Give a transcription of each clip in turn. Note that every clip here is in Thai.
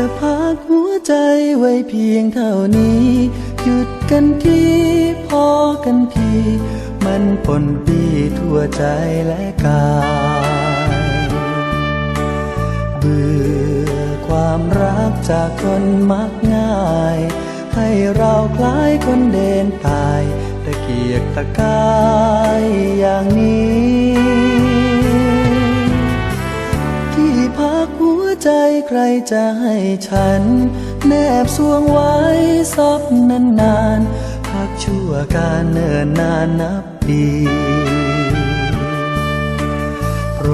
จะพักหัวใจไว้เพียงเท่านี้ หยุดกันทีพอกันที มันปนปีทั่วใจและกายเบื่อความรักจากคนมักง่าย ให้เราคล้ายคนเดินตายตะเกียกตะกายอย่างนี้ ใจใครจะให้ฉัน แนบสวงไว้ซอบนานนานพักชั่วการเนิ่นนานนับปีโปร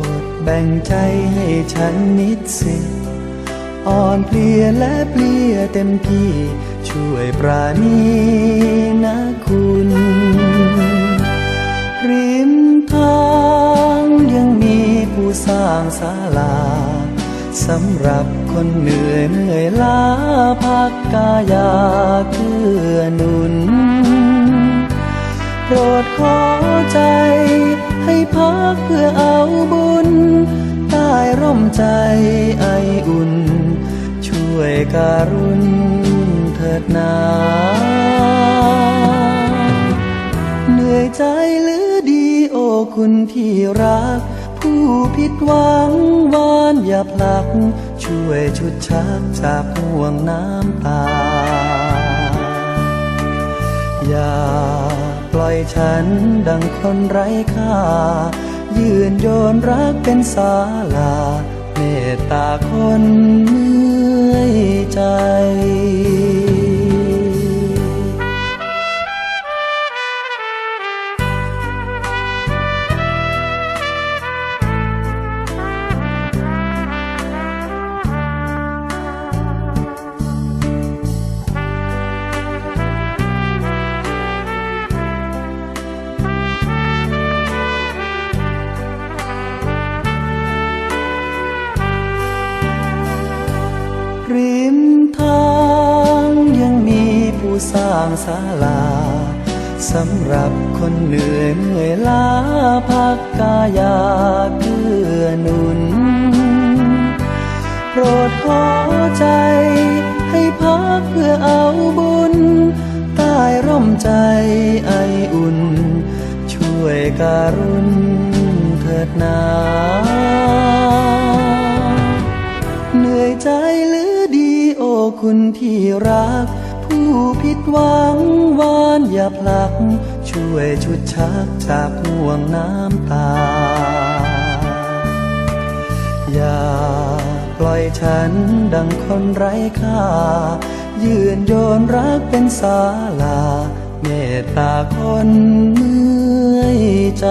ดแบ่งใจให้ฉันนิดสิ อ่อนเพลียและเปลี่ยเต็มที่ ช่วยปราณีนะคุณริมทางยังมีผู้สร้างศาลา สำหรับคนเหนื่อยเหนื่อยล้าพักกายาเกื้อหนุน โปรดขอใจ ให้พักเพื่อเอาบุญใต้ร่มใจไออุ่น ช่วยการุณเถิดนาเหนื่อยใจหรือดีโอคุณที่รัก ผู้ผิดหวัง อย่าพลัก ช่วยชุดชักจากห่วงน้ำตา อย่าปล่อยฉันดังคนไร้ค่า ยืนโยนรักเป็นสาลา เมตตาคนเมื่อยใจ สร้างศาลาสำหรับคนเหนื่อยเมื่อยล้าพักกายาเกื้อหนุน โปรดขอใจ ให้พักเพื่อเอาบุญ ใต้ร่มใจไออุ่น ช่วยการุณเถิดนาเหนื่อยใจหรือดีโอคุณที่รัก ผู้ผิดหวังวานอย่าผลัก ช่วยชุดชักจากห่วงน้ำตา อย่าปล่อยฉันดังคนไร้ค่า ยืนโยนรักเป็นศาลา เมตตาคนเมื่อยใจ